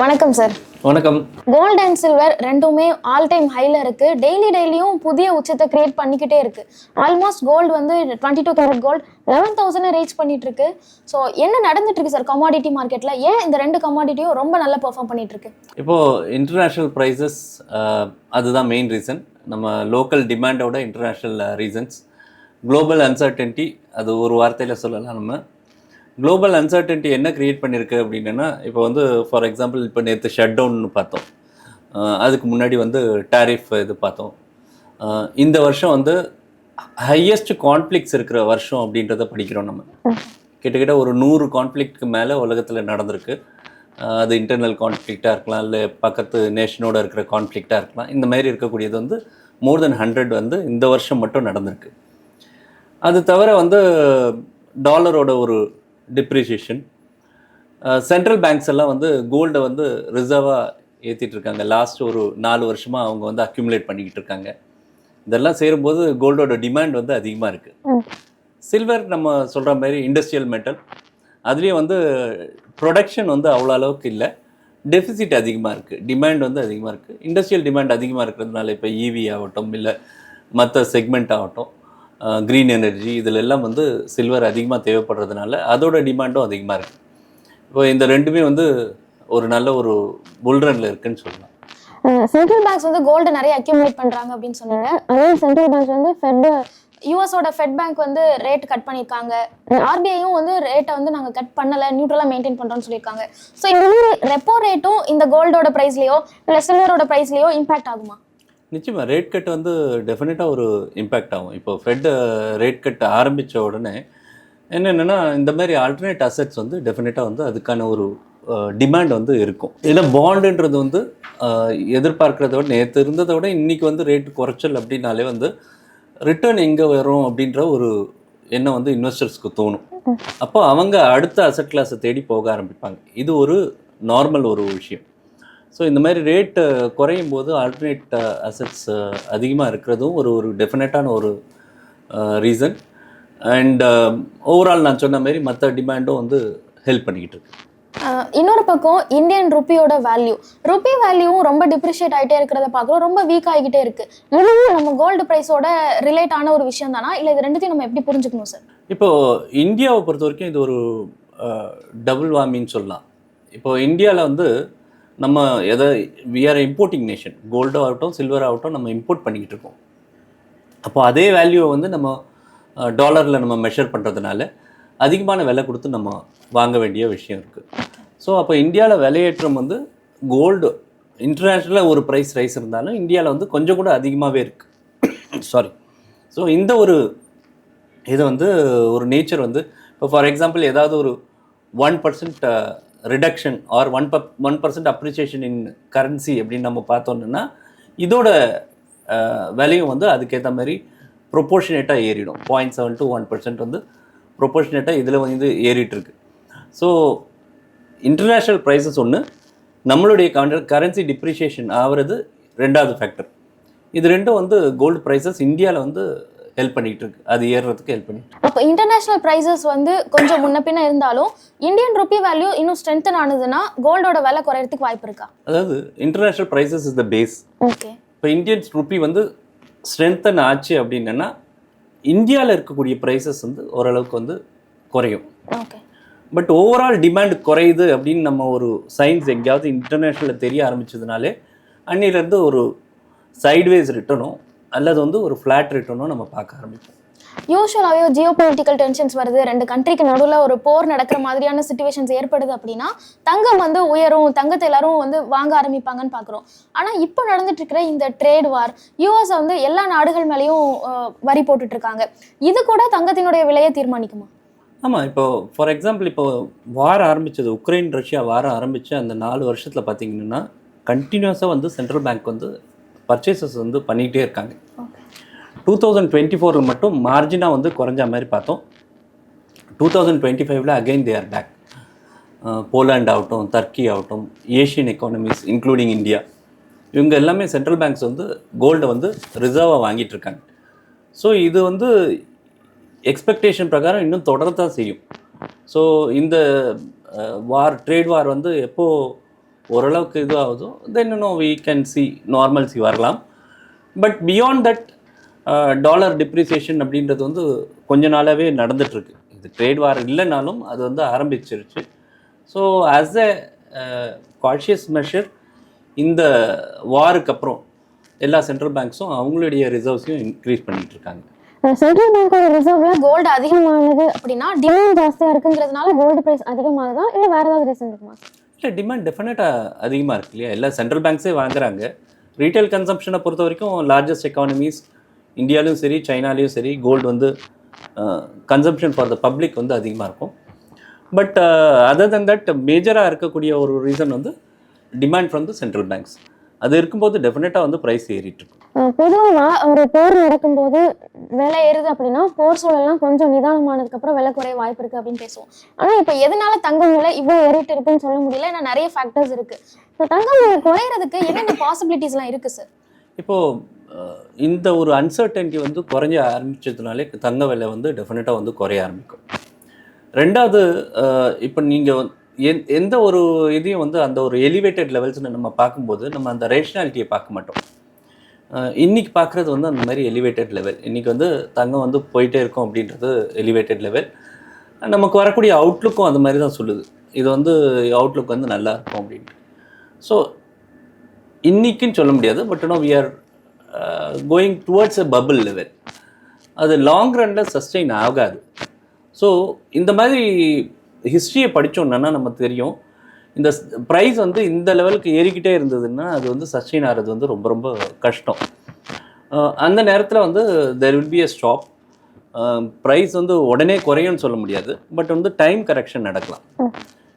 வணக்கம் சார் வணக்கம். Gold and silver ரெண்டுமே ஆல் டைம் ஹைல இருக்கு. டெய்லி டெய்லியும் புதிய உச்சத்தை கிரியேட் பண்ணிக்கிட்டே இருக்கு. ஆல்மோஸ்ட் கோல்டு வந்து twenty two carat gold eleven thousand reach பண்ணிட்டு இருக்கு ஸோ என்ன நடந்துட்டு இருக்கு சார் கமாடிட்டி மார்க்கெட்ல ஏன் இந்த ரெண்டு கமாடிட்டியும் ரொம்ப நல்லா பெர்ஃபார்ம் பண்ணிட்டு இருக்கு இப்போது இன்டர்நேஷ்னல் ப்ரைஸஸ் அதுதான் மெயின் ரீசன் நம்ம லோக்கல் டிமாண்டோட இன்டர்நேஷ்னல் ரீசன்ஸ் குளோபல் அன்சர்டன்ட்டி அது ஒரு வார்த்தையில் சொல்லலாம் நம்ம. குளோபல் அன்சர்டன்ட்டி என்ன க்ரியேட் பண்ணியிருக்கு அப்படின்னா இப்போ வந்து ஃபார் எக்ஸாம்பிள் இப்போ நேற்று ஷட் டவுன்னு பார்த்தோம் அதுக்கு முன்னாடி வந்து டாரிஃப் இது பார்த்தோம். இந்த வருஷம் வந்து ஹையஸ்ட் கான்ஃப்ளிக்ஸ் இருக்கிற வருஷம் அப்படின்றத படிக்கிறோம் நம்ம. கிட்டத்தட்ட ஒரு நூறு கான்ஃப்ளிக்ட்க்கு மேலே உலகத்தில் நடந்திருக்கு. அது இன்டர்னல் கான்ஃப்ளிக்டாக இருக்கலாம் இல்லை பக்கத்து நேஷனோட இருக்கிற கான்ஃப்ளிக்டாக இருக்கலாம். இந்த மாதிரி இருக்கக்கூடியது வந்து மோர் தென் ஹண்ட்ரட் வந்து இந்த வருஷம் மட்டும் நடந்திருக்கு. அது தவிர வந்து டாலரோட ஒரு டிப்ரிசியேஷன் சென்ட்ரல் பேங்க்ஸ் எல்லாம் வந்து கோல்டை வந்து ரிசர்வாக ஏற்றிட்டு இருக்காங்க. லாஸ்ட் ஒரு நாலு வருஷமாக அவங்க வந்து அக்யூமுலேட் பண்ணிக்கிட்டு இருக்காங்க. இதெல்லாம் சேரும்போது கோல்டோட டிமாண்ட் வந்து அதிகமாக இருக்குது சில்வர் நம்ம சொல்கிற மாதிரி இண்டஸ்ட்ரியல் மெட்டல் அதுலேயும் வந்து ப்ரொடக்ஷன் வந்து அவ்வளோ அளவுக்கு இல்லை. டெஃபிசிட் அதிகமாக இருக்குது டிமாண்ட் வந்து அதிகமாக இருக்குது இண்டஸ்ட்ரியல் டிமாண்ட் அதிகமாக இருக்கிறதுனால இப்போ ஈவி ஆகட்டும் இல்லை மற்ற செக்மெண்ட் ஆகட்டும் க்ரீன் எனர்ஜி இதில் எல்லாம் வந்து சில்வர் அதிகமாக தேவைப்படுறதுனால அதோட டிமாண்டும் அதிகமாக இருக்குது இப்போ இந்த ரெண்டுமே வந்து ஒரு நல்ல ஒரு புல்ரனில் இருக்குன்னு சொல்லலாம். சென்ட்ரல் பேங்க்ஸ் வந்து கோல்டு நிறைய அக்யூமுலேட் பண்றாங்க அப்படின்னு சொன்னாங்க அதே சென்ட்ரல் பேங்க்ஸ் வந்து ஃபெட்டு யூஎஸோட ஃபெட் பேங்க் வந்து ரேட் கட் பண்ணியிருக்காங்க. ஆர்பிஐயும் வந்து ரேட்டை வந்து நாங்கள் கட் பண்ணலை நியூட்ரலாக மெயின்டைன் பண்ணுறோம்னு சொல்லியிருக்காங்க. ஸோ இந்த மாதிரி ரெப்போ ரேட்டும் இந்த கோல்டோட ப்ரைஸ்லையோ இல்லை சில்வரோட ப்ரைஸ்லையோ இம்பாக்ட் ஆகுமா? நிச்சயமாக ரேட் கட் வந்து டெஃபினட்டாக ஒரு இம்பேக்ட் ஆகும். இப்போ ஃபெட் ரேட் கட் ஆரம்பித்த உடனே என்னென்னா இந்த மாதிரி ஆல்டர்னேட் அசெட்ஸ் வந்து டெஃபினட்டாக வந்து அதுக்கான ஒரு டிமாண்ட் வந்து இருக்கும். ஏன்னா பாண்டுன்றது வந்து எதிர்பார்க்கறத விட நேற்று இருந்ததை விட இன்றைக்கி வந்து ரேட் குறைச்சல் அப்படின்னாலே வந்து ரிட்டர்ன் எங்கே வரும் அப்படின்ற ஒரு எண்ணம் வந்து இன்வெஸ்டர்ஸ்க்கு தோணும். அப்போ அவங்க அடுத்த அசெட் கிளாஸை தேடி போக ஆரம்பிப்பாங்க. இது ஒரு நார்மல் ஒரு விஷயம். ஸோ இந்த மாதிரி ரேட் குறையும் போது ஆல்டர்னேட் அசெட்ஸ் அதிகமாக இருக்கிறதும் ஒரு ஒரு டெஃபினட்டான ஒரு ரீசன் அண்ட் ஓவரால் நான் சொன்ன மாதிரி மற்ற டிமாண்டும் வந்து ஹெல்ப் பண்ணிக்கிட்டு இருக்கு. இன்னொரு பக்கம் இந்தியன் ருப்பியோட வேல்யூ ருப்பி வேல்யூவும் ரொம்ப டிப்ரிஷியேட் ஆகிட்டே இருக்கிறத பார்க்குறோம். ரொம்ப வீக் ஆகிக்கிட்டே இருக்கு. இதுவும் நம்ம கோல்டு ப்ரைஸோட ரிலேட் ஆன ஒரு விஷயம் தானா? இல்லை இது ரெண்டுத்தையும் நம்ம எப்படி புரிஞ்சுக்கணும் சார் இப்போது இந்தியாவை பொறுத்த வரைக்கும் இது ஒரு டபுள் வார்மின்னு சொல்லலாம். இப்போ இந்தியாவில் வந்து நம்ம எதை வி ஆர் இம்போர்ட்டிங் நேஷன் கோல்டோ ஆகட்டும் சில்வர் ஆகட்டும் நம்ம இம்போர்ட் பண்ணிக்கிட்டு இருக்கோம். அப்போ அதே வேல்யூவை வந்து நம்ம டாலரில் நம்ம மெஷர் பண்ணுறதுனால அதிகமான விலை கொடுத்து நம்ம வாங்க வேண்டிய விஷயம் இருக்குது ஸோ அப்போ இந்தியாவில் விலையேற்றம் வந்து கோல்டு இன்டர்நேஷ்னலாக ஒரு ப்ரைஸ் ரைஸ் இருந்தாலும் இந்தியாவில் வந்து கொஞ்சம் கூட அதிகமாகவே இருக்குது சாரி ஸோ இந்த ஒரு இது வந்து ஒரு நேச்சர் வந்து இப்போ ஃபார் எக்ஸாம்பிள் ஏதாவது ஒரு one percent reduction or one ப one percent appreciation in currency அப்படின்னு நம்ம பார்த்தோம்னா இதோட விலையும் வந்து அதுக்கேற்ற மாதிரி ப்ரொப்போர்ஷனேட்டாக ஏறிடும். Point seven to one percent வந்து ப்ரொப்போர்ஷனேட்டாக இதில் வந்து ஏறிட்டுருக்கு ஸோ இன்டர்நேஷ்னல் ப்ரைஸஸ் ஒன்று நம்மளுடைய கரன்சி டிப்ரிஷியேஷன் ஆகிறது ரெண்டாவது ஃபேக்டர் இது ரெண்டும் வந்து கோல்டு ப்ரைஸஸ் இந்தியாவில் வந்து ஹெல்ப் பண்ணிகிட்டு இருக்கு அது ஏறுறதுக்கு ஹெல்ப் பண்ணிட்டு. அப்போ இன்டர்நேஷனல் ப்ரைஸஸ் வந்து கொஞ்சம் முன்ன பின்ன இருந்தாலும் இந்தியன் ருப்பி வேல்யூ இன்னும் ஸ்ட்ரென்தன் ஆனதுன்னா கோல்டோட விலை குறையறதுக்கு வாய்ப்பு இருக்கா? அதாவது international prices is the base okay இப்போ இந்தியன் ருப்பி வந்து ஸ்ட்ரென்தன் ஆச்சு அப்படின்னா இந்தியாவில் இருக்கக்கூடிய ப்ரைஸஸ் வந்து ஓரளவுக்கு வந்து குறையும். ஓகே பட் ஓவரால் டிமாண்ட் குறையுது அப்படின்னு நம்ம ஒரு சயின்ஸ் எங்கேயாவது இன்டர்நேஷ்னலில் தெரிய ஆரம்பிச்சதுனாலே அன்னிலேருந்து ஒரு சைட்வேஸ் ரிட்டர்னும் அல்லது வந்து ஒரு ஃப்ளாட் ரிட்டர்னும் நம்ம பார்க்க ஆரம்பிப்போம். யூஸ்வலாகவே ஜியோ பொலிட்டிக்கல் டென்ஷன்ஸ் வருது. ரெண்டு கண்ட்ரிக்கு நடுவில் ஒரு போர் நடக்கிற மாதிரியான சுச்சுவேஷன்ஸ் ஏற்படுது அப்படின்னா தங்கம் வந்து உயரும் தங்கத்தை எல்லாரும் வந்து வாங்க ஆரம்பிப்பாங்கன்னு பார்க்குறோம். ஆனால் இப்போ நடந்துட்டு இருக்கிற இந்த ட்ரேட் வார் யூஎஸ் வந்து எல்லா நாடுகள் மேலேயும் வரி போட்டுட்டு இருக்காங்க இது கூட தங்கத்தினுடைய விலையை தீர்மானிக்குமா? ஆமாம் இப்போ ஃபார் எக்ஸாம்பிள் இப்போ வார் ஆரம்பிச்சது உக்ரைன் ரஷ்யா வாரம் ஆரம்பித்த அந்த நாலு வருஷத்தில் பார்த்தீங்கன்னா கண்டினியூஸாக வந்து சென்ட்ரல் பேங்க் வந்து பர்ச்சேசஸ் வந்து பண்ணிக்கிட்டே இருக்காங்க. டூ தௌசண்ட் டுவெண்ட்டி ஃபோரில் மட்டும் மார்ஜினாக வந்து குறைஞ்ச மாதிரி பார்த்தோம். டூ தௌசண்ட் டுவெண்ட்டி ஃபைவ்ல அகைன் தேர் பேக் போலாண்ட் ஆகட்டும் டர்க்கி ஆகட்டும் ஏஷியன் எக்கானமிஸ் இன்க்ளூடிங் இந்தியா இவங்க எல்லாமே சென்ட்ரல் பேங்க்ஸ் வந்து கோல்டை வந்து ரிசர்வாக வாங்கிட்டு இருக்காங்க. ஸோ இது வந்து எக்ஸ்பெக்டேஷன் பிரகாரம் இன்னும் தொடரத்தான் செய்யும். ஸோ இந்த வார் ட்ரேட் வார் வந்து எப்போ ஓரளவுக்கு இது ஆகுதோ then no we can see normalcy வரலாம். But beyond that dollar depreciation அப்படின்றது வந்து கொஞ்ச நாளாகவே நடந்துட்டுருக்கு. இது ட்ரேட் வார் இல்லைனாலும் அது வந்து ஆரம்பிச்சிருச்சு. So as a conscious measure இந்த வாருக்கு அப்புறம் எல்லா சென்ட்ரல் பேங்க்ஸும் அவங்களுடைய ரிசர்வ்ஸையும் இன்க்ரீஸ் பண்ணிட்டு இருக்காங்க சென்ட்ரல் பேங்கோட ரிசர்வ்ல கோல்டு அதிகமானது அப்படின்னா டிமாண்ட் ஜாஸ்தியாக இருக்குங்கிறதுனால கோல்டு ப்ரைஸ் அதிகமாகுதா? இல்லை வேற ஏதாவது ரீசன் இருக்குமா? இல்லை டிமாண்ட் டெஃபினட்டாக அதிகமாக இருக்கு இல்லையா? எல்லா சென்ட்ரல் பேங்க்ஸே வாங்குறாங்க. ரீட்டைல் கன்சம்ஷனை பொறுத்த வரைக்கும் லார்ஜஸ்ட் எக்கானமிஸ் இந்தியாலையும் சரி சைனாலையும் சரி கோல்டு வந்து கன்சம்ஷன் ஃபார் த பப்ளிக் வந்து அதிகமாக இருக்கும். பட் அதர் தன் தட் மேஜராக இருக்கக்கூடிய ஒரு ரீசன் வந்து demand from the central banks அது இருக்கும்போது டெஃபினட்டாக வந்து ப்ரைஸ் ஏறிட்டு இருக்கும் பொதுவா ஒரு போர் நடக்கும்போது விலை ஏறுது அப்படின்னா போர் சூழல்லாம் கொஞ்சம் நிதானமானதுக்கு அப்புறம் விலை குறைய வாய்ப்பு இருக்கு அப்படின்னு பேசுவோம். ஆனா இப்ப எதனால தங்கம் விலை இவ்வளவு ஏறிட்டு இருக்குன்னு சொல்ல முடியல? ஏன்னா நிறைய ஃபேக்டர்ஸ் இருக்கு. இப்போ தங்கம் விலை குறையறதுக்கு என்னென்ன பாசிபிலிட்டிஸ் எல்லாம் இருக்கு சார் இப்போது இந்த ஒரு அன்சர்டன்டி வந்து குறைஞ்ச ஆரம்பிச்சதுனாலே தங்க விலை வந்து டெஃபினட்டாக வந்து குறைய ஆரம்பிக்கும். ரெண்டாவது இப்போ நீங்கள் எந் எந்த ஒரு இதையும் வந்து அந்த ஒரு எலிவேட்டட் லெவல்ஸ்னு நம்ம பார்க்கும்போது நம்ம அந்த ரேஷனாலிட்டியை பார்க்க மாட்டோம். இன்றைக்கி இன்னைக்கு பார்க்குறது வந்து அந்த மாதிரி எலிவேட்டட் லெவல் இன்றைக்கி வந்து தங்கம் வந்து போயிட்டே இருக்கும் அப்படின்றது எலிவேட்டட் லெவல் நமக்கு வரக்கூடிய அவுட்லுக்கும் அந்த மாதிரி தான் சொல்லுது. இது வந்து அவுட்லுக் வந்து நல்லா இருக்கும் அப்படின்ட்டு. ஸோ இன்னைக்குன்னு சொல்ல முடியாது but no we are going towards a bubble level அது லாங் ரனில் சஸ்டெயின் ஆகாது. ஸோ இந்த மாதிரி ஹிஸ்ட்ரியை படித்தோம்னா நமக்கு தெரியும். இந்த ப்ரைஸ் வந்து இந்த லெவலுக்கு ஏறிக்கிட்டே இருந்ததுன்னா அது வந்து சஸ்டெயின் ஆகிறது வந்து ரொம்ப ரொம்ப கஷ்டம். அந்த நேரத்தில் வந்து there will be a stop price வந்து உடனே குறையும்னு சொல்ல முடியாது. பட் வந்து டைம் கரெக்ஷன் நடக்கலாம்.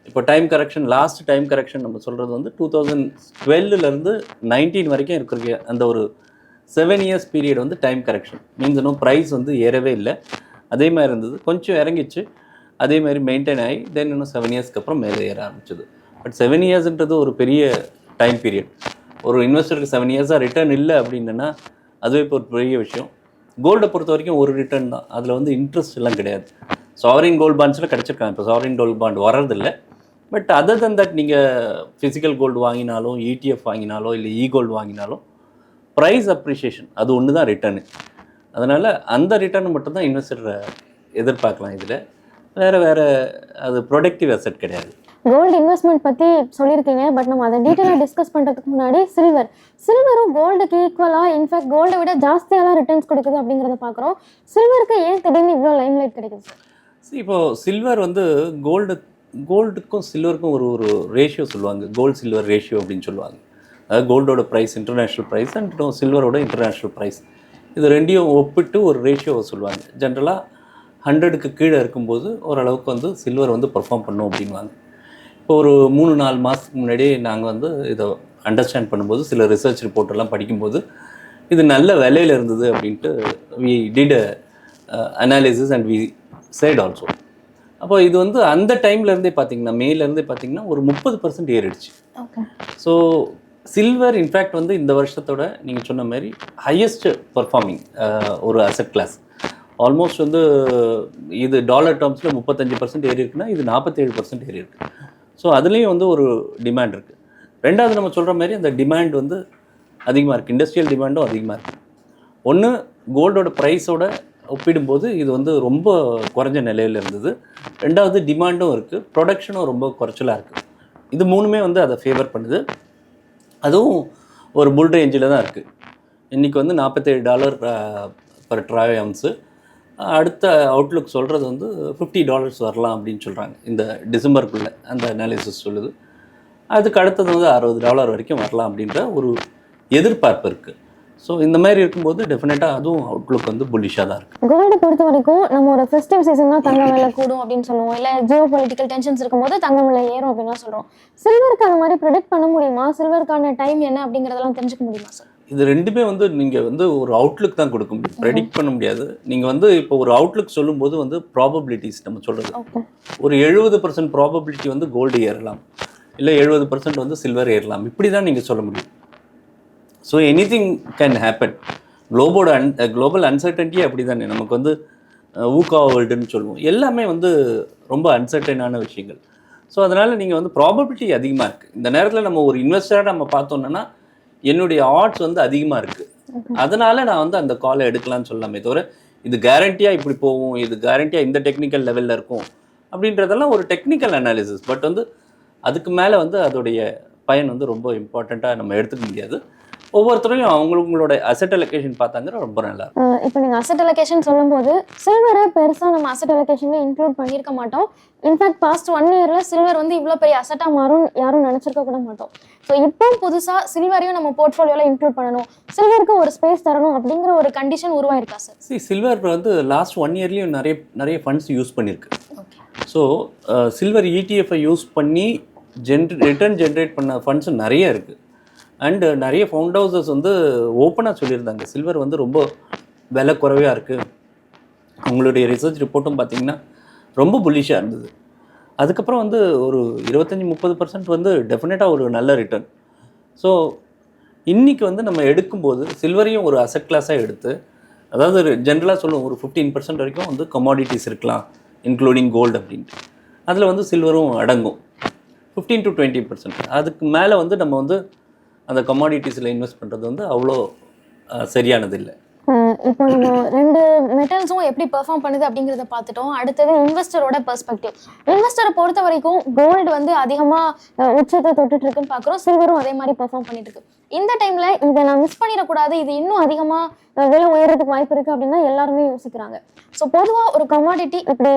இப்போ time correction last time correction நம்ம சொல்கிறது வந்து டூ தௌசண்ட் டுவெல்லுலேருந்து நைன்டீன் வரைக்கும் இருக்கிற அந்த ஒரு செவன் இயர்ஸ் பீரியட் வந்து டைம் கரெக்ஷன் மீன்ஸ் இன்னும் ப்ரைஸ் வந்து ஏறவே இல்லை. அதே மாதிரி இருந்தது. கொஞ்சம் இறங்கிச்சு. அதே மாதிரி மெயின்டைன் ஆகி தென் இன்னும் செவன் இயர்ஸ்க்கு அப்புறம் மேலே ஏற ஆரம்பிச்சது. பட் செவன் இயர்ஸ்ன்றது ஒரு பெரிய டைம் பீரியட் ஒரு இன்வெஸ்டருக்கு செவன் இயர்ஸாக ரிட்டர்ன் இல்லை அப்படின்னா அதுவே இப்போ ஒரு பெரிய விஷயம். கோல்டை பொறுத்த வரைக்கும் ஒரு ரிட்டர்ன் தான். அதில் வந்து இன்ட்ரெஸ்ட் எல்லாம் கிடையாது. சாவரின் கோல்டு பாண்ட்ஸில் கிடச்சிருக்காங்க. இப்போ சாவரின் கோல்டு பாண்ட் வர்றதில்ல. பட் அதர் தன் தட் நீங்கள் ஃபிசிக்கல் கோல்டு வாங்கினாலும் இடிஎஃப் வாங்கினாலோ இல்லை இ கோல்டு வாங்கினாலும் ப்ரைஸ் அப்ரிஷியேஷன் அது ஒன்று தான் ரிட்டர்னு அதனால் அந்த ரிட்டர்ன் மட்டும்தான் இன்வெஸ்டர் எதிர்பார்க்கலாம் இதில். வேறு வேறு அது ப்ரொடக்டிவ் அசெட் கிடையாது. கோல்டு இன்வெஸ்ட்மெண்ட் பத்தி சொல்லியிருக்கீங்க பட் நம்ம அதை டீட்டெயிலாக டிஸ்கஸ் பண்றதுக்கு முன்னாடி சில்வர் சில்வரும் கோல்டுக்கு ஈக்குவலா இன்ஃபேக்ட் கோல்டை விட ஜாஸ்தியெல்லாம் ரிட்டர்ன்ஸ் கொடுக்குது அப்படிங்கிறத பார்க்குறோம் சில்வருக்கு ஏன் திடீர்னு இவ்வளோ லைம்லைட் கிடைக்குது? சார் See, இப்போ சில்வர் வந்து கோல்டு கோல்டுக்கும் சில்வருக்கும் ஒரு ஒரு ரேஷியோ சொல்லுவாங்க. கோல்டு சில்வர் ரேஷியோ அப்படின்னு சொல்லுவாங்க. அதாவது கோல்டோட ப்ரைஸ் இன்டர்நேஷ்னல் ப்ரைஸ் அண்ட் சில்வரோட இன்டர்நேஷ்னல் ப்ரைஸ் இது ரெண்டையும் ஒப்பிட்டு ஒரு ரேஷியோவை சொல்லுவாங்க. ஜென்ரலாக ஹண்ட்ரடுக்கு கீழே இருக்கும்போது ஓரளவுக்கு வந்து சில்வர் வந்து பெர்ஃபார்ம் பண்ணும் அப்படின்வாங்க இப்போ ஒரு மூணு நாலு மாதத்துக்கு முன்னாடியே நாங்கள் வந்து இதை அண்டர்ஸ்டாண்ட் பண்ணும்போது சில ரிசர்ச் ரிப்போர்ட் எல்லாம் படிக்கும்போது இது நல்ல விலையில் இருந்தது அப்படின்ட்டு we did analysis and we side also அப்போ இது வந்து அந்த டைம்லேருந்தே பார்த்தீங்கன்னா மேலேருந்தே பார்த்தீங்கன்னா ஒரு முப்பது பர்சன்ட் ஏறிடுச்சு. ஸோ சில்வர் இன்ஃபேக்ட் வந்து இந்த வருஷத்தோட நீங்கள் சொன்ன மாதிரி ஹையஸ்ட் பர்ஃபார்மிங் ஒரு அசெட் கிளாஸ் ஆல்மோஸ்ட் வந்து இது டாலர் டேர்ம்ஸில் முப்பத்தஞ்சு பர்சன்ட் ஏறி இருக்குன்னா இது நாற்பத்தேழு பர்சன்ட் ஏறி இருக்குது ஸோ அதுலேயும் வந்து ஒரு டிமாண்ட் இருக்குது ரெண்டாவது நம்ம சொல்கிற மாதிரி அந்த டிமாண்ட் வந்து அதிகமாக இருக்குது இண்டஸ்ட்ரியல் டிமாண்டும் அதிகமாக இருக்குது ஒன்று கோல்டோட ப்ரைஸோட ஒப்பிடும்போது இது வந்து ரொம்ப குறைஞ்ச நிலையில் இருந்தது. ரெண்டாவது டிமாண்டும் இருக்குது ப்ரொடக்ஷனும் ரொம்ப குறைச்சலாக இருக்குது இது மூணுமே வந்து அதை ஃபேவர் பண்ணுது. அதுவும் ஒரு புல் ரேஞ்சில் தான் இருக்குது இன்றைக்கி வந்து நாற்பத்தேழு டாலர் பர் ட்ராவே அவுன்ஸு அடுத்த அவுட்லுக் சொல்கிறது வந்து ஃபிஃப்டி டாலர்ஸ் வரலாம் அப்படின்னு சொல்கிறாங்க இந்த டிசம்பருக்குள்ளே அந்த அனாலிசிஸ் சொல்லுது. அதுக்கு அடுத்தது வந்து அறுபது டாலர் வரைக்கும் வரலாம் அப்படின்ற ஒரு எதிர்பார்ப்பு இருக்குது ஸோ இந்த மாதிரி இருக்கும்போது டெஃபினட்டாக அதுவும் அவுட்லுக் வந்து புல்லிஷாக தான் இருக்குது கோல்டு பொறுத்த வரைக்கும் நம்ம ஒரு ஃபெஸ்டிவ் சீசன் தான் தங்க விலை கூடும் அப்படின்னு சொல்லுவோம். இல்லை ஜியோ பொலிட்டிக்கல் டென்ஷன்ஸ் இருக்கும்போது தங்க விலை ஏறும் அப்படின்னு சொல்கிறோம் சில்வருக்கு அந்த மாதிரி ப்ரெடிக்ட் பண்ண முடியுமா? சில்வருக்கான டைம் என்ன அப்படிங்கிறதெல்லாம் தெரிஞ்சுக்க முடியுமா சார் இது ரெண்டுமே வந்து நீங்கள் வந்து ஒரு அவுட்லுக் தான் கொடுக்க முடியும் ப்ரெடிக்ட் பண்ண முடியாது. நீங்கள் வந்து இப்போ ஒரு அவுட்லுக் சொல்லும்போது வந்து ப்ராபபிலிட்டிஸ் நம்ம சொல்கிறது ஒரு எழுபது பர்சன்ட் ப்ராபபிலிட்டி வந்து கோல்டு ஏறலாம். இல்லை எழுபது பர்சன்ட் வந்து சில்வர் ஏறலாம். இப்படி தான் நீங்கள் சொல்ல முடியும். So anything can happen குளோபோட அன் குளோபல் அன்சர்டன்ட்டியே அப்படி தானே நமக்கு வந்து ஊக்கா வேர்ல்டுன்னு சொல்லுவோம். எல்லாமே வந்து ரொம்ப அன்சர்டனான விஷயங்கள். ஸோ அதனால் நீங்கள் வந்து ப்ராபபிலிட்டி அதிகமாக இருக்குது இந்த நேரத்தில் நம்ம ஒரு இன்வெஸ்டராக நம்ம பார்த்தோம்னா என்னுடைய ஆர்ட்ஸ் வந்து அதிகமாக இருக்குது அதனால நான் வந்து அந்த காலை எடுக்கலாம்னு சொல்லலாமே தவிர இது கேரண்டியாக இப்படி போகும் இது கேரண்டியாக இந்த டெக்னிக்கல் லெவலில் இருக்கும் அப்படின்றதெல்லாம் ஒரு டெக்னிக்கல் அனாலிசிஸ் பட் வந்து அதுக்கு மேலே வந்து அதோடைய பயன் வந்து ரொம்ப இம்பார்ட்டண்ட்டாக நம்ம எடுத்துக்க முடியாது. ஒவ்வொருத்தரையும் அவங்களுங்களோட அசெட் அலோகேஷன் பார்த்தாங்க ரொம்ப நல்லா இப்போ நீங்கள் அசட் அலோகேஷன் சொல்லும்போது சில்வரை பெருசாக நம்ம அசட் அலோகேஷன்ல இன்க்ளூட் பண்ணியிருக்க மாட்டோம். இன்ஃபேக்ட் பாஸ்ட் ஒன் இயரில் சில்வர் வந்து இவ்வளோ பெரிய அசட்டாக மாறும் யாரும் நினச்சிருக்க கூட மாட்டோம். ஸோ இப்போ புதுசாக சில்வரையும் நம்ம போர்ட்ஃபோலியோவில் இன்க்ளூட் பண்ணணும். சில்வருக்கு ஒரு ஸ்பேஸ் தரணும் அப்படிங்கிற ஒரு கண்டிஷன் உருவாயிருக்கா சார் சி சில்வர் வந்து லாஸ்ட் ஒன் இயர்லேயும் நிறைய நிறைய ஃபண்ட்ஸ் யூஸ் பண்ணியிருக்கு. ஸோ சில்வர் இடிஎஃப்ஐ யூஸ் பண்ணி ஜென்ர ரிட்டர்ன் ஜென்ரேட் பண்ண ஃபண்ட்ஸ் நிறைய இருக்குது அண்டு நிறைய ஃபவுண்ட் ஹவுசஸ் வந்து ஓப்பனாக சொல்லியிருந்தாங்க. சில்வர் வந்து ரொம்ப விலை குறைவாக இருக்குது அவங்களுடைய ரிசர்ச் ரிப்போர்ட்டும் பார்த்தீங்கன்னா ரொம்ப புல்லிஷாக இருந்தது. அதுக்கப்புறம் வந்து ஒரு இருபத்தஞ்சி முப்பது பர்சன்ட் வந்து டெஃபினட்டாக ஒரு நல்ல ரிட்டர்ன் ஸோ இன்றைக்கி வந்து நம்ம எடுக்கும்போது சில்வரையும் ஒரு அசட் கிளாஸாக எடுத்து அதாவது ஜென்ரலாக சொல்லுவோம் ஒரு ஃபிஃப்டீன் பர்சன்ட் வரைக்கும் வந்து கமாடிட்டிஸ் இருக்கலாம் இன்க்ளூடிங் கோல்டு அப்படின்ட்டு. அதில் வந்து சில்வரும் அடங்கும். ஃபிஃப்டீன் டு டுவெண்ட்டி பர்சன்ட் அதுக்கு மேலே வந்து நம்ம வந்து அந்த கமாடிட்டிஸில் இன்வெஸ்ட் பண்ணுறது வந்து அவ்வளோ சரியானது இல்லை இப்போ நம்ம ரெண்டு மெட்டல்ஸும் எப்படி பெர்ஃபார்ம் பண்ணுது அப்படிங்கிறத பார்த்துட்டோம். அடுத்தது இன்வெஸ்டரோட பெர்ஸ்பெக்டிவ் இன்வெஸ்டரை பொறுத்த வரைக்கும் கோல்டு வந்து அதிகமாக உச்சத்தை தொட்டுட்டு இருக்குன்னு பார்க்குறோம். சில்வரும் அதே மாதிரி பெர்ஃபார்ம் பண்ணிட்டு இருக்கு இந்த டைம்ல இதை நான் மிஸ் பண்ணிடக்கூடாது. இது இன்னும் அதிகமாக விலை உயர்றதுக்கு வாய்ப்பு இருக்கு அப்படின்னா எல்லாருமே யோசிக்கிறாங்க. ஸோ பொதுவாக ஒரு கமாடிட்டி இப்படி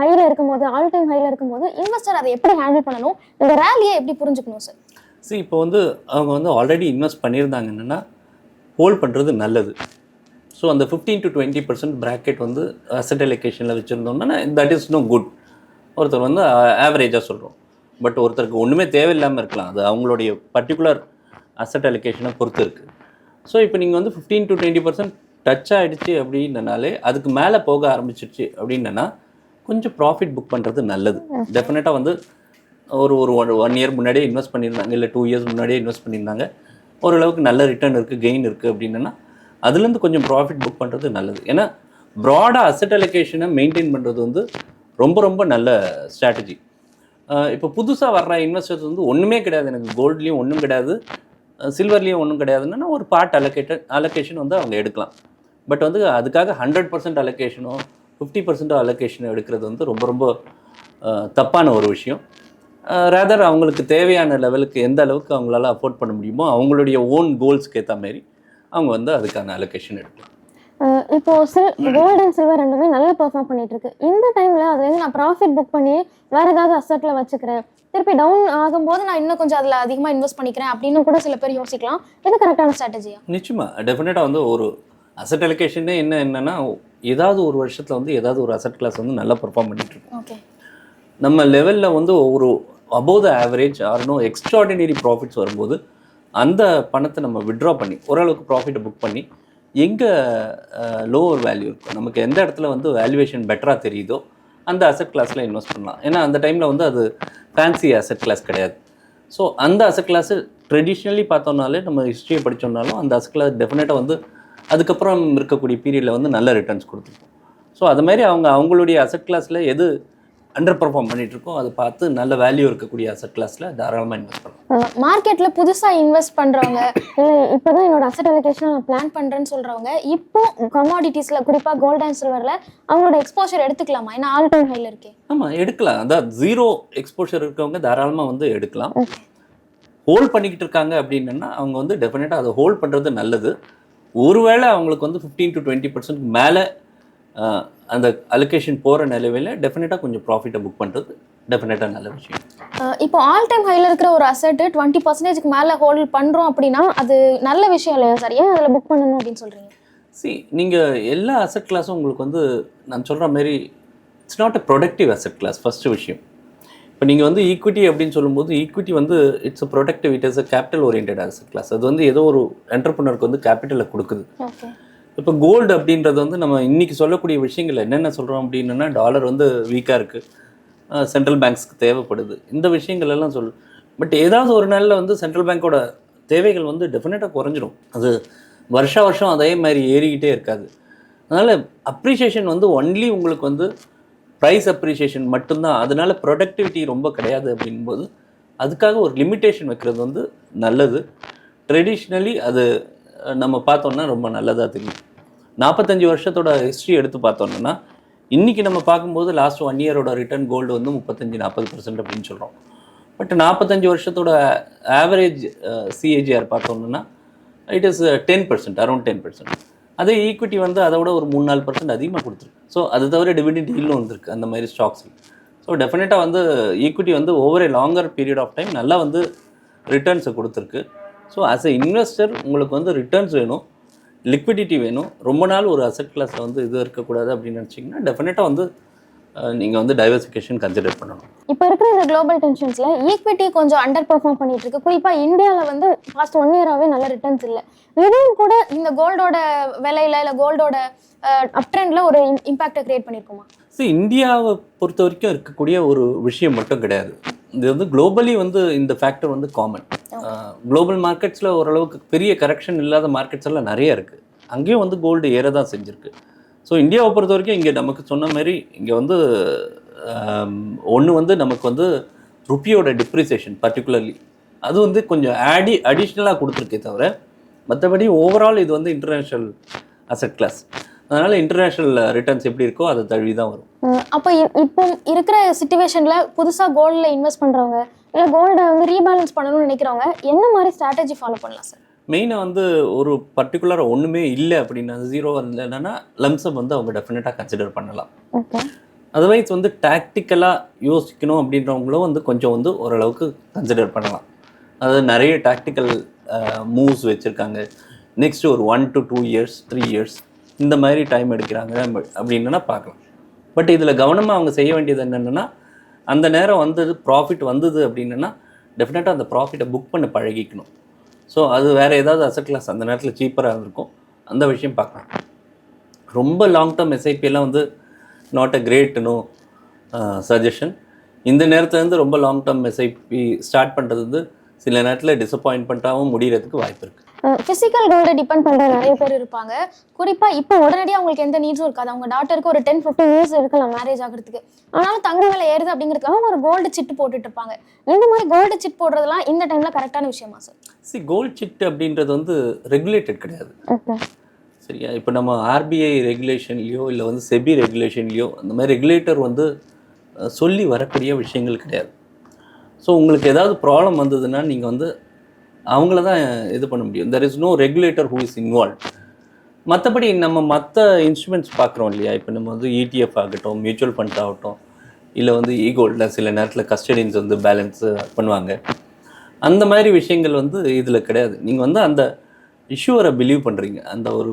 ஹைல இருக்கும்போது ஆல் டைம் ஹைல இருக்கும்போது இன்வெஸ்டர் அதை எப்படி ஹேண்டில் பண்ணணும்? இந்த ரேலியை எப்படி புரிஞ்சுக்கணும் சார் see இப்போ வந்து அவங்க வந்து ஆல்ரெடி இன்வெஸ்ட் பண்ணியிருந்தாங்கன்னா ஹோல்ட் பண்ணுறது நல்லது. ஸோ அந்த fifteen to twenty percent bracket வந்து அசட் அலோகேஷனில் வச்சுருந்தோம்னா தட் இஸ் நோ குட் ஒருத்தர் வந்து ஆவரேஜாக சொல்கிறோம் பட் ஒருத்தருக்கு ஒன்றுமே தேவையில்லாமல் இருக்கலாம். அது அவங்களுடைய பர்டிகுலர் அசட் அலோகேஷனை பொறுத்து இருக்குது ஸோ இப்போ நீங்கள் வந்து fifteen to twenty percent touch ஆகிடுச்சு அப்படின்னனாலே அதுக்கு மேலே போக ஆரம்பிச்சிருச்சு அப்படின்னா கொஞ்சம் ப்ராஃபிட் புக் பண்ணுறது நல்லது. டெஃபினட்டாக வந்து ஒரு ஒரு ஒன் ஒன் இயர் முன்னாடியே இன்வெஸ்ட் பண்ணியிருந்தாங்க. இல்லை டூ இயர்ஸ் முன்னாடியே இன்வெஸ்ட் பண்ணியிருந்தாங்க. ஓரளவுக்கு நல்ல ரிட்டர்ன் இருக்குது கெயின் இருக்குது அப்படின்னா அதுலேருந்து கொஞ்சம் ப்ராஃபிட் புக் பண்ணுறது நல்லது. ஏன்னா ப்ராடாக அசட் அலோகேஷனை மெயின்டைன் பண்ணுறது வந்து ரொம்ப ரொம்ப நல்ல ஸ்ட்ராட்டஜி இப்போ புதுசாக வர்ற இன்வெஸ்டர்ஸ் வந்து ஒன்றுமே கிடையாது. எனக்கு கோல்ட்லேயும் ஒன்றும் கிடையாது. சில்வர்லேயும் ஒன்றும் கிடையாதுன்னா ஒரு பார்ட் அலோகேட்டட் அலோகேஷன் வந்து அவங்க எடுக்கலாம். பட் வந்து அதுக்காக ஹண்ட்ரட் பர்சன்ட் அலோகேஷனோ ஃபிஃப்டி பர்சன்டோ அலோகேஷனோ எடுக்கிறது வந்து ரொம்ப ரொம்ப தப்பான ஒரு விஷயம். ரேதர் அவங்களுக்கு தேவையான லெவலுக்கு எந்த அளவுக்கு அவங்களால அஃபோர்ட் பண்ண முடியுமோ அவங்களுடைய ஓன் கோல்ஸ்க்கு ஏற்ற மாதிரி அவங்க வந்து அதுக்கான அலோகேஷன் எடுக்கலாம். இப்போ சில் கோல்டு அண்ட் சில்வர் ரெண்டுமே நல்லா பெர்ஃபார்ம் பண்ணிட்டு இருக்கு இந்த டைம்ல அதுலேருந்து நான் ப்ராஃபிட் புக் பண்ணி வேற ஏதாவது அசெட்ல வச்சுக்கிறேன். திருப்பி டவுன் ஆகும்போது நான் இன்னும் கொஞ்சம் அதில் அதிகமாக இன்வெஸ்ட் பண்ணிக்கிறேன் அப்படின்னு கூட சில பேர் யோசிக்கலாம். இது கரெக்டான ஸ்ட்ராட்டஜியா நிச்சயமா. டெஃபினட்டாக வந்து ஒரு அசட் அலோகேஷனே என்ன என்னன்னா ஏதாவது ஒரு வருஷத்தில் வந்து ஏதாவது ஒரு அசட் கிளாஸ் வந்து நல்லா பெர்ஃபார்ம் பண்ணிட்டு இருக்கும் நம்ம லெவலில் வந்து ஒரு அபோவ் த ஆவரேஜ் ஆர்னோ எக்ஸ்ட்ராடினரி ப்ராஃபிட்ஸ் வரும்போது அந்த பணத்தை நம்ம விட்ரா பண்ணி ஓரளவுக்கு ப்ராஃபிட்டை புக் பண்ணி எங்கே லோவர் வேல்யூ இருக்கும் நமக்கு எந்த இடத்துல வந்து வேல்யூவேஷன் பெட்டராக தெரியுதோ அந்த அசட் கிளாஸில் இன்வெஸ்ட் பண்ணலாம். ஏன்னா அந்த டைமில் வந்து அது ஃபேன்சி அசட் கிளாஸ் கிடையாது. ஸோ அந்த அசட் கிளாஸு ட்ரெடிஷ்னலி பார்த்தோம்னாலே நம்ம ஹிஸ்ட்ரியை படித்தோம்னாலும் அந்த அசட் கிளாஸ் டெஃபினட்டாக வந்து அதுக்கப்புறம் இருக்கக்கூடிய பீரியடில் வந்து நல்ல ரிட்டர்ன்ஸ் கொடுத்துருக்கும். ஸோ அது மாதிரி அவங்க அவங்களுடைய அசட் கிளாஸில் எது அண்டர் பெர்ஃபார்ம் பண்ணிட்டு இருக்கோம் அதை பார்த்து நல்ல வேல்யூ இருக்கக்கூடிய அசட் கிளாஸில் தாராளமாக இன்வெஸ்ட் பண்ணலாம். மார்க்கெட்ல புதுசா இன்வெஸ்ட் பண்றவங்க இப்பதான் என்னோட அசெட் அலோகேஷன் நான் பிளான் பண்றேன்னு சொல்றவங்க இப்போ கமாடிட்டிஸ்ல குறிப்பா கோல்ட் அண்ட் சில்வர்ல அவங்களோட எக்ஸ்போஷர் எடுத்துக்கலாமா? ஏன்னா ஆல் டைம் ஹைல இருக்கே. ஆமாம் எடுக்கலாம். அதான் ஜீரோ எக்ஸ்போஷர் இருக்கவங்க தாராளமாக வந்து எடுக்கலாம். ஹோல்ட் பண்ணிக்கிட்டு இருக்காங்க அப்படின்னா அவங்க வந்து டெஃபினட்டாக அதை ஹோல்ட் பண்ணுறது நல்லது. ஒருவேளை அவங்களுக்கு வந்து ஃபிஃப்டீன் டு டுவெண்ட்டி பர்சன்ட் மேலே அந்த அலோகேஷன் போகிற நிலவையில் டெஃபினட்டாக கொஞ்சம் ப்ராஃபிட்டை புக் பண்ணுறது டெஃபினட்டாக நல்ல விஷயம். இப்போ ஆல் டைம் ஹைல இருக்கிற ஒரு அசெட் டுவெண்ட்டி பர்சன்டேஜ்க்கு மேல ஹோல்ட் பண்றோம் அப்படின்னா அது நல்ல விஷயம் இல்லையா சார்? ஏன் அதில் புக் பண்ணணும் அப்படின்னு சொல்றீங்க? சி நீங்கள் எல்லா அசட் கிளாஸும் உங்களுக்கு வந்து நான் சொல்கிற மாதிரி it's not a productive asset class first விஷயம். இப்போ நீங்கள் வந்து ஈக்விட்டி அப்படின்னு சொல்லும்போது ஈக்விட்டி வந்து it's a productive it is a capital orient asset class அது வந்து ஏதோ ஒரு என்டர்பிரினருக்கு வந்து கேபிட்டலை கொடுக்குது. இப்போ கோல்டு அப்படின்றது வந்து நம்ம இன்னைக்கு சொல்லக்கூடிய விஷயங்கள் என்னென்ன சொல்கிறோம் அப்படின்னா டாலர் வந்து வீக்காக இருக்குது சென்ட்ரல் பேங்க்ஸ்க்கு தேவைப்படுது. இந்த விஷயங்கள் எல்லாம் சொல் பட் ஏதாவது ஒரு நாளில் வந்து சென்ட்ரல் பேங்க்கோட தேவைகள் வந்து டெஃபினட்டாக குறைஞ்சிரும். அது வருஷா வருஷம் அதே மாதிரி ஏறிக்கிட்டே இருக்காது. அதனால் அப்ரிஷியேஷன் வந்து ஒன்லி உங்களுக்கு வந்து ப்ரைஸ் அப்ரிஷியேஷன் மட்டும்தான். அதனால ப்ரொடக்டிவிட்டி ரொம்ப கிடையாது அப்படின்போது அதுக்காக ஒரு லிமிட்டேஷன் வைக்கிறது வந்து நல்லது. ட்ரெடிஷ்னலி அது நம்ம பார்த்தோன்னா ரொம்ப நல்லதாக தெரியும். நாற்பத்தஞ்சு வருஷத்தோட ஹிஸ்ட்ரி எடுத்து பார்த்தோன்னா இன்றைக்கி நம்ம பார்க்கும்போது லாஸ்ட் ஒன் இயரோட ரிட்டர்ன் கோல்டு வந்து முப்பத்தஞ்சு நாற்பது பர்சன்ட் அப்படின்னு சொல்கிறோம் பட் நாற்பத்தஞ்சு வருஷத்தோட ஆவரேஜ் சிஏஜிஆர் பார்த்தோம்னா it is ten percent around ten percent அதே ஈக்விட்டி வந்து அதை விட ஒரு மூணு நாலு பர்சன்ட் அதிகமாக கொடுத்துருக்கு. ஸோ அது தவிர டிவிடெண்ட் ஹில்லும் வந்திருக்கு அந்த மாதிரி ஸ்டாக்ஸ் ஸோ டெஃபினட்டாக வந்து ஈக்விட்டி வந்து over a longer period of time நல்லா வந்து ரிட்டர்ன்ஸை கொடுத்துருக்கு. ஸோ ஆஸ் எ இன்வெஸ்டர் உங்களுக்கு வந்து ரிட்டர்ன்ஸ் வேணும் லிக்விடிட்டி வேணும். ரொம்ப நாள் ஒரு அசெட் கிளாஸில் வந்து இது இருக்கக்கூடாது அப்படின்னு நினச்சிங்கன்னா டெஃபினட்டாக வந்து நீங்கள் வந்து டைவர்சிஃபிகேஷன் கன்சிடர் பண்ணணும். இப்போ இருக்கிற இந்த குளோபல் டென்ஷன்ஸ்ல ஈக்விட்டி கொஞ்சம் அண்டர் பெர்ஃபார்ம் பண்ணிட்டு இருக்கு. குறிப்பா இந்தியாவில் வந்து பாஸ்ட் ஒன் இயராகவே நல்ல ரிட்டர்ன்ஸ் இல்லை. இதுவும் கூட இந்த கோல்டோட விலையில இல்லை கோல்டோட அப் ட்ரெண்ட்ல ஒரு இம்பாக்டை கிரியேட் பண்ணிருக்குமா? ஸோ இந்தியாவை பொறுத்த வரைக்கும் இருக்கக்கூடிய ஒரு விஷயம் மட்டும் கிடையாது. இது வந்து குளோபலி வந்து இந்த ஃபேக்டர் வந்து காமன் குளோபல் மார்க்கெட்ஸில் ஓரளவுக்கு பெரிய கரெக்ஷன் இல்லாத மார்க்கெட்ஸ் எல்லாம் நிறைய இருக்குது அங்கேயும் வந்து கோல்டு ஏற தான் செஞ்சுருக்கு. ஸோ இந்தியாவை பொறுத்த வரைக்கும் இங்கே நமக்கு சொன்ன மாதிரி இங்கே வந்து ஒன்று வந்து நமக்கு வந்து ருப்பியோட டிப்ரிசியேஷன் பர்டிகுலர்லி அது வந்து கொஞ்சம் ஆடி அடிஷ்னலாக கொடுத்துருக்கே தவிர மற்றபடி ஓவரால் இது வந்து இன்டர்நேஷ்னல் அசெட் கிளாஸ் அதனால் இன்டர்நேஷ்னல் ரிட்டர்ன்ஸ் எப்படி இருக்கோ அதை தழுவி தான் வரும் அப்போ இப்போ இருக்கிற சுச்சுவேஷன்ல புதுசா கோல்ட்ல இன்வெஸ்ட் பண்றவங்க இல்ல கோல்டை வந்து ரீபேலன்ஸ் பண்ணணும்னு நினைக்கிறவங்க என்ன மாதிரி ஸ்ட்ராட்டஜி ஃபாலோ பண்ணலாம் சார் மெயினாக வந்து ஒரு பர்டிகுலராக ஒன்றுமே இல்லை அப்படின்னா ஜீரோ இல்லைன்னா லம்சம் வந்து அவங்க டெஃபினட்டாக கன்சிடர் பண்ணலாம். அதர்வைஸ் வந்து டாக்டிக்கலாக யோசிக்கணும் அப்படின்றவங்களும் வந்து கொஞ்சம் வந்து ஓரளவுக்கு கன்சிடர் பண்ணலாம். அதாவது நிறைய டாக்டிக்கல் மூவ்ஸ் வச்சுருக்காங்க. நெக்ஸ்ட் ஒரு one to two years three years இந்த மாதிரி டைம் எடுக்கிறாங்க அப்படின்னா பார்க்கலாம். பட் இதில் கவனமாக அவங்க செய்ய வேண்டியது என்னென்னா அந்த நேரம் வந்தது ப்ராஃபிட் வந்தது அப்படின்னா டெஃபினட்டாக அந்த ப்ராஃபிட்டை புக் பண்ண பழகிக்கணும். ஸோ அது வேறு ஏதாவது அசட் கிளாஸ் அந்த நேரத்தில் சீப்பராக இருந்திருக்கும். அந்த விஷயம் பார்க்கலாம். ரொம்ப லாங் டேர்ம் எஸ்ஐபியெல்லாம் வந்து not a great no suggestion இந்த நேரத்துலேருந்து ரொம்ப லாங் டேர்ம் எஸ்ஐபி ஸ்டார்ட் பண்ணுறது வந்து சில நேரத்தில் டிசப்பாயின்மெண்ட்டாகவும் முடியறதுக்கு வாய்ப்பு இருக்குது ஃபிசிக்கல் கோல்டை டிபெண்ட் பண்ற நிறைய பேர் இருப்பாங்க. குறிப்பா இப்போ உடனடியாக அவங்களுக்கு எந்த நீட்ஸும் இருக்காது. அவங்க டாக்டருக்கு ஒரு டென் ஃபிஃப்டின் இயர்ஸ் இருக்கலாம் மேரேஜ் ஆகிறதுக்கு. ஆனாலும் தங்க விலை ஏறுது அப்படிங்கிறதுக்காக ஒரு கோல்டு சிட்டு போட்டுட்டு இருப்பாங்க. இந்த மாதிரி கோல்டு சிட் போடுறதுலாம் இந்த டைம்ல கரெக்டான விஷயமா சார் சி கோல்ட் சிட் அப்படின்றது வந்து ரெகுலேட்டட் கிடையாது. சரியா? இப்போ நம்ம ஆர்பிஐ ரெகுலேஷன்லேயோ இல்லை வந்து செபி ரெகுலேஷன்லேயோ அந்த மாதிரி ரெகுலேட்டர் வந்து சொல்லி வரக்கூடிய விஷயங்கள் கிடையாது. ஸோ உங்களுக்கு ஏதாவது ப்ராப்ளம் வந்ததுன்னா நீங்கள் வந்து அவங்கள தான் இது பண்ண முடியும். There is no regulator who is involve மற்றபடி நம்ம மற்ற இன்ஸ்ட்ருமெண்ட்ஸ் பார்க்குறோம் இல்லையா? இப்போ நம்ம வந்து இடிஎஃப் ஆகட்டும் மியூச்சுவல் ஃபண்ட் ஆகட்டும் இல்லை வந்து ஈகோல்டில் சில நேரத்தில் கஸ்டடின்ஸ் வந்து பேலன்ஸ் பண்ணுவாங்க. அந்த மாதிரி விஷயங்கள் வந்து இதில் கிடையாது. நீங்கள் வந்து அந்த இஷ்யூவரை பிலீவ் பண்ணுறீங்க அந்த ஒரு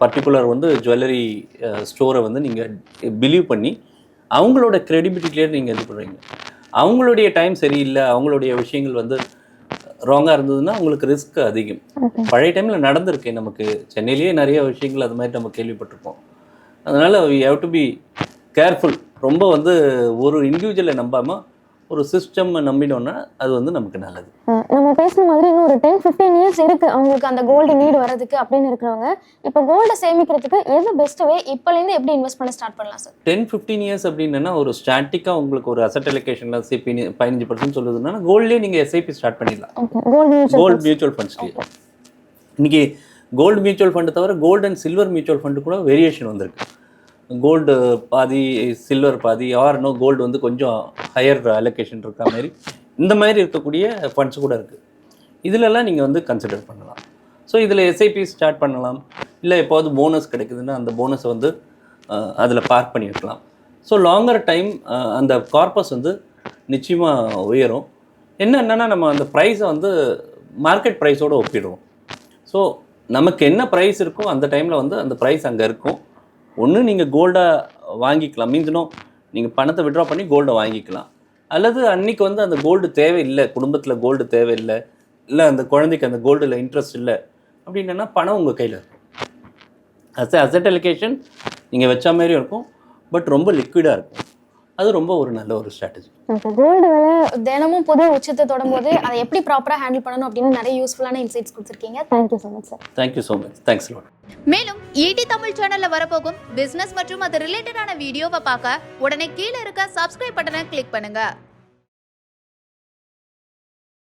பர்டிகுலர் வந்து ஜுவல்லரி ஸ்டோரை வந்து நீங்கள் பிலீவ் பண்ணி அவங்களோட credibility-ல நீங்கள் இது பண்ணுறீங்க அவங்களுடைய டைம் சரியில்லை அவங்களுடைய விஷயங்கள் வந்து ராங்காக இருந்ததுன்னா உங்களுக்கு ரிஸ்க் அதிகம். பழைய டைமில் நடந்திருக்கு நமக்கு. சென்னையிலேயே நிறைய விஷயங்கள் அது மாதிரி நம்ம கேள்விப்பட்டிருப்போம். அதனால் we have to be careful ரொம்ப வந்து ஒரு இண்டிவிஜுவலை நம்பாமல் ஒரு சிஸ்டம் நம்பினோன்னா அது வந்து நமக்கு நல்லது. நம்ம பேசுன மாதிரி இன்னும் ஒரு டென் ஃபிஃப்டீன் இயர்ஸ் இருக்கு. அவங்களுக்கு அந்த கோல்டு நீடு வரதுக்கு அப்படின்னு இருக்கிறவங்க இப்போ கோல்டை சேமிக்கிறதுக்கு எது பெஸ்ட் வே இப்போலேருந்து எப்படி இன்வெஸ்ட் பண்ண ஸ்டார்ட் பண்ணலாம் சார் டென் ஃபிஃப்டீன் இயர்ஸ் அப்படின்னா ஒரு ஸ்டாட்டிக்காக உங்களுக்கு ஒரு அசட் அலோகேஷனில் சிபி பதினஞ்சு பர்சன்ட் சொல்லுதுன்னா கோல்ட்லேயே நீங்கள் எஸ்ஐபி ஸ்டார்ட் பண்ணிடலாம். Okay gold mutual gold mutual ஃபண்ட்ஸ்லேயே இன்னைக்கு கோல்டு மியூச்சுவல் ஃபண்டு தவிர gold and silver mutual fund கூட வேரியேஷன் வந்திருக்கு. கோல்டு பாதி சில்வர் பாதி ஆர் கோல்டு வந்து கொஞ்சம் ஹையர் அலோகேஷன் இருக்க மாதிரி இந்த மாதிரி இருக்கக்கூடிய ஃபண்ட்ஸ் கூட இருக்குது இதிலெல்லாம் நீங்கள் வந்து கன்சிடர் பண்ணலாம். ஸோ இதில் எஸ்ஐபி ஸ்டார்ட் பண்ணலாம். இல்லை எப்போது போனஸ் கிடைக்குதுன்னா அந்த போனஸை வந்து அதில் பார்க் பண்ணி வைக்கலாம். ஸோ லாங்கர் டைம் அந்த கார்பஸ் வந்து நிச்சயமாக உயரும். என்ன என்னென்னா நம்ம அந்த ப்ரைஸை வந்து மார்க்கெட் ப்ரைஸோடு ஒப்பிடுவோம் ஸோ நமக்கு என்ன ப்ரைஸ் இருக்கோ அந்த டைமில் வந்து அந்த ப்ரைஸ் அங்கே இருக்கும். ஒன்று நீங்கள் கோல்டை வாங்கிக்கலாம். மீன்ஸ்னோ நீங்கள் பணத்தை விட்ரா பண்ணி கோல்டை வாங்கிக்கலாம். அல்லது அன்னைக்கு வந்து அந்த கோல்டு தேவையில்லை குடும்பத்தில் கோல்டு தேவையில்லை இல்லை அந்த குழந்தைக்கு அந்த கோல்டில் இன்ட்ரெஸ்ட் இல்லை அப்படின்னா பணம் உங்கள் கையில் இருக்கும். அஸ் அசட் அலிகேஷன் நீங்கள் வச்ச மாதிரியும் இருக்கும் பட் ரொம்ப லிக்விடாக இருக்கும். அது ரொம்ப ஒரு நல்ல ஒரு ஸ்ட்ராட்டஜி இப்போ கோல்டு விலை தினமும் புது உச்சத்தை தொடும்போது அதை எப்படி ப்ராப்பராக ஹேண்டில் பண்ணணும் அப்படின்னு நிறைய யூஸ்ஃபுல்லான இன்சைட்ஸ் கொடுத்துருக்கீங்க. Thank you so much sir thank you so much thanks மேலும் ஈடி தமிழ் சேனல்ல வரப்போகும் பிசினஸ் மற்றும் அது ரிலேட்டடான வீடியோவை பார்க்க உடனே கீழே இருக்க சப்ஸ்கிரைப் பட்டனை கிளிக் பண்ணுங்க.